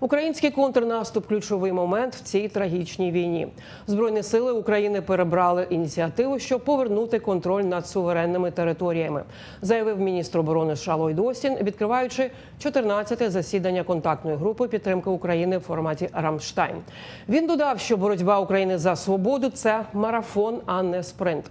Український контрнаступ ключовий момент в цій трагічній війні. Збройні сили України перебрали ініціативу, щоб повернути контроль над суверенними територіями, заявив міністр оборони США Ллойд відкриваючи 14-те засідання контактної групи підтримки України в форматі Рамштайн. Він додав, що боротьба України за свободу це марафон, а не спринт.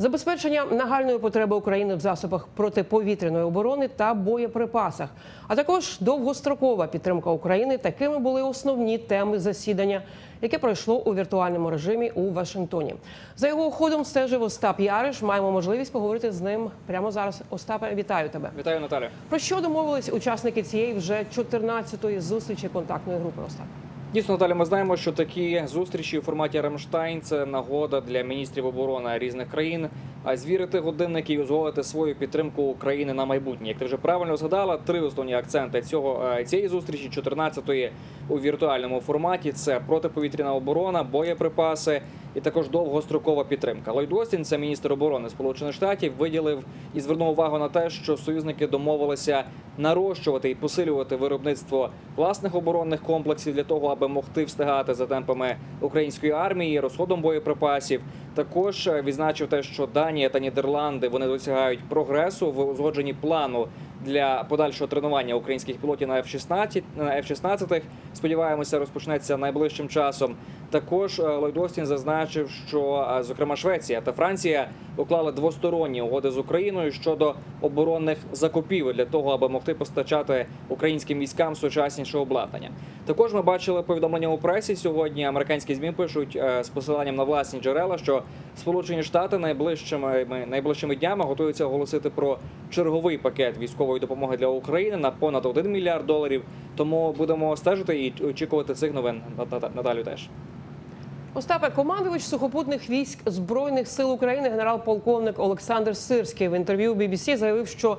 Забезпечення нагальної потреби України в засобах протиповітряної оборони та боєприпасах, а також довгострокова підтримка України. Такими були основні теми засідання, яке пройшло у віртуальному режимі у Вашингтоні. За його ходом стежив Остап Яриш. Маємо можливість поговорити з ним прямо зараз. Остапе, вітаю тебе. Вітаю, Наталя. Про що домовились учасники цієї вже 14-ї зустрічі контактної групи? Остап? Дійсно, далі ми знаємо, що такі зустрічі у форматі Рамштайн це нагода для міністрів оборони різних країн а звірити годинники і узгодити свою підтримку України на майбутнє. Як ти вже правильно згадала, три основні акценти цього е, цієї зустрічі, 14-ї у віртуальному форматі. Це протиповітряна оборона, боєприпаси і також довгострокова підтримка. Ллойд Остін, це міністр оборони Сполучених Штатів, виділив і звернув увагу на те, що союзники домовилися нарощувати і посилювати виробництво власних оборонних комплексів для того, аби могти встигати за темпами української армії, розходом боєприпасів. Також е, відзначив те, що Данія та Нідерланди вони досягають прогресу в узгодженні плану для подальшого тренування українських пілотів на F-16, на F-16. Сподіваємося, розпочнеться найближчим часом. Також е, Ллойд Остін зазначив, що е, зокрема Швеція та Франція уклали двосторонні угоди з Україною щодо оборонних закупівель для того, аби могти постачати українським військам сучасніше обладнання. Також ми бачили повідомлення у пресі сьогодні. Американські змі пишуть е, з посиланням на власні джерела, що Сполучені Штати найближчими найближчими днями готуються оголосити про черговий пакет військової допомоги для України на понад 1 мільярд доларів. Тому будемо стежити і очікувати цих новин. Наталю теж. Остапе, командувач сухопутних військ збройних сил України, генерал-полковник Олександр Сирський в інтерв'ю BBC заявив, що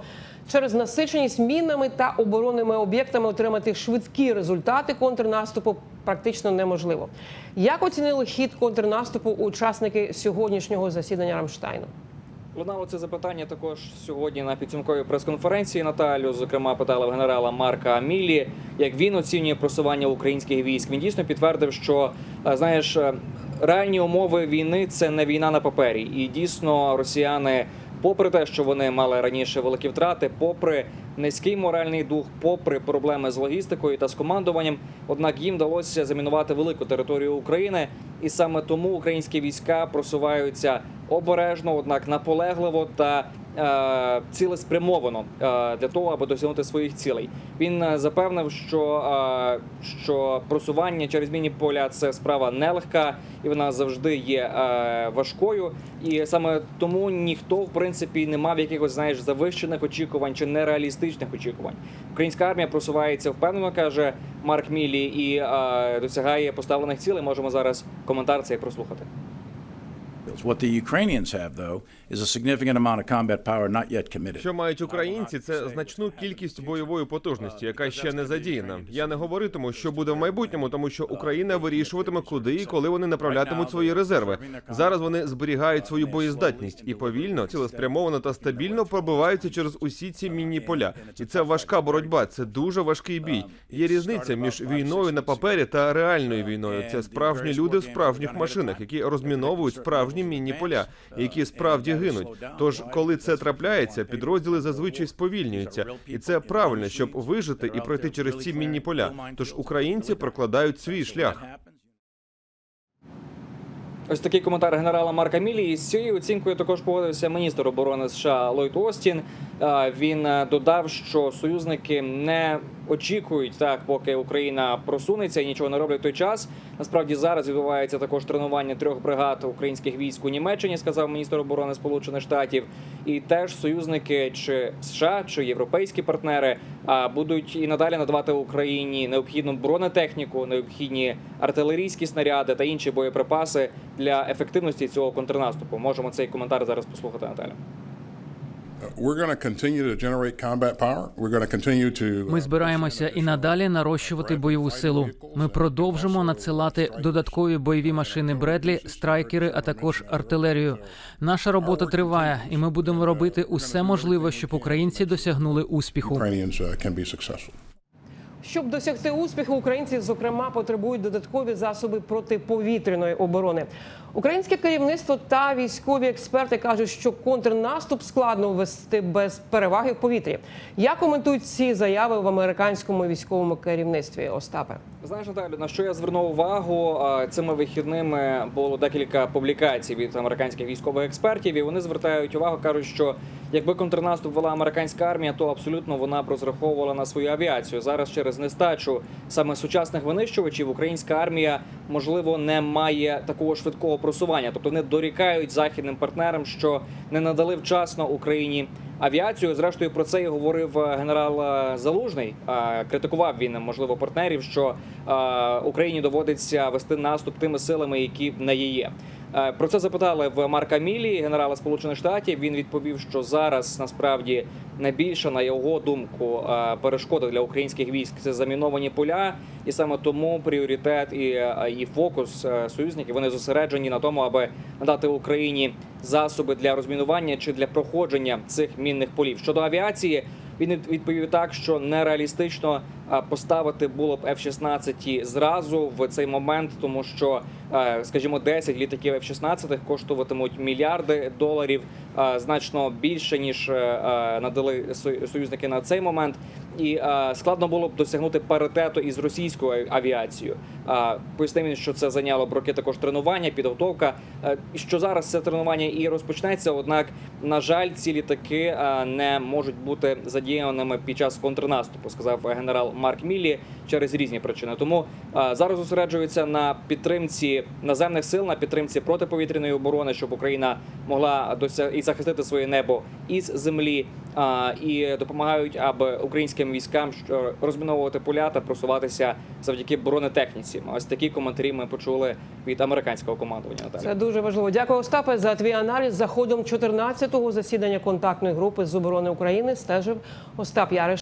через насиченість мінами та оборонними об'єктами отримати швидкі результати контрнаступу практично неможливо. Як оцінили хід контрнаступу учасники сьогоднішнього засідання Рамштайну? Лунало це запитання також сьогодні на підсумковій прес-конференції. Наталю зокрема питала в генерала Марка Амілі, як він оцінює просування українських військ. Він дійсно підтвердив, що е, знаєш, е, реальні умови війни це не війна на папері, і дійсно росіяни, попри те, що вони мали раніше великі втрати, попри низький моральний дух, попри проблеми з логістикою та з командуванням, однак їм вдалося замінувати велику територію України, і саме тому українські війська просуваються обережно, однак наполегливо та е, цілеспрямовано е, для того, аби досягнути своїх цілей. Він е, запевнив, що, е, що просування через міні поля це справа нелегка і вона завжди є е, важкою. І саме тому ніхто в принципі не мав якихось знаєш завищених очікувань чи нереалістичних очікувань. Українська армія просувається впевнено, каже Марк Мілі, і е, досягає поставлених цілей. Можемо зараз коментар цей прослухати. What the Ukrainians have, though, is a significant amount of combat power not yet committed. Що мають українці, це значну кількість бойової потужності, яка ще не задіяна. Я не говоритиму, що буде в майбутньому, тому що Україна вирішуватиме, куди і коли вони направлятимуть свої резерви. Зараз вони зберігають свою боєздатність і повільно, цілеспрямовано та стабільно пробиваються через усі ці мінні поля. І це важка боротьба. Це дуже важкий бій. Є різниця між війною на папері та реальною війною. Це справжні люди в справжніх машинах, які розміновують справжні мінні поля, які справді гинуть. Тож, коли це трапляється, підрозділи зазвичай сповільнюються, і це правильно, щоб вижити і пройти через ці мінні поля. Тож українці прокладають свій шлях. Ось такий коментар генерала Марка Мілі. З цією оцінкою також погодився міністр оборони США Ллойд Остін. Він е, додав, що союзники не очікують так, поки Україна просунеться і нічого не роблять в той час. Насправді зараз відбувається також тренування трьох бригад українських військ у Німеччині, сказав міністр оборони Сполучених Штатів. І теж союзники, чи США, чи європейські партнери будуть і надалі надавати Україні необхідну бронетехніку, необхідні артилерійські снаряди та інші боєприпаси для ефективності цього контрнаступу. Можемо цей коментар зараз послухати, Наталя. Ми збираємося і надалі нарощувати бойову силу. Ми продовжимо надсилати додаткові бойові машини Бредлі, страйкери, а також артилерію. Наша робота триває, і ми будемо робити усе можливе, щоб українці досягнули успіху. Щоб досягти успіху, українці зокрема потребують додаткові засоби протиповітряної оборони. Українське керівництво та військові експерти кажуть, що контрнаступ складно вести без переваги в повітрі. Як коментують ці заяви в американському військовому керівництві? Остапе. Знаєш, Наталю, на що я звернув увагу цими вихідними було декілька публікацій від американських військових експертів, і вони звертають увагу, кажуть, що якби контрнаступ вела американська армія, то абсолютно вона б розраховувала на свою авіацію. Зараз через нестачу саме сучасних винищувачів українська армія можливо не має такого швидкого просування, тобто вони дорікають західним партнерам, що не надали вчасно Україні авіацію. Зрештою про це і говорив е, генерал е, Залужний. Е, Критикував він можливо партнерів, що Україні доводиться вести наступ тими силами, які не є. Е, Про це запитали в Марка Мілі, генерала Сполучених Штатів. Він відповів, що зараз насправді найбільша, на його думку, е, перешкода для українських військ це заміновані поля, і саме тому пріоритет і, е, і фокус союзників вони зосереджені на тому, аби надати Україні засоби для розмінування чи для проходження цих мінних полів. Щодо авіації, він відповів так, що нереалістично поставити було б F-16 зразу в цей момент, тому що, скажімо, 10 літаків F-16 коштуватимуть мільярди доларів, значно більше ніж е, надали со- союзники на цей момент. І е, складно було б досягнути паритету із російською авіацією. Пояснив він, що це зайняло роки також тренування, підготовка. Е, Що зараз це тренування і розпочнеться. Однак, на жаль, ці літаки е, не можуть бути задіяними під час контрнаступу, сказав генерал Марк Міллі через різні причини. Тому е, зараз зосереджується на підтримці наземних сил, на підтримці протиповітряної оборони, щоб Україна могла дося і захистити своє небо із землі. І допомагають, аби українським військам розміновувати поля та просуватися завдяки бронетехніці. Ось такі коментарі ми почули від американського командування. Це дуже важливо. Дякую, Остапе, за твій аналіз. За ходом 14-го засідання контактної групи з оборони України стежив Остап Яриш.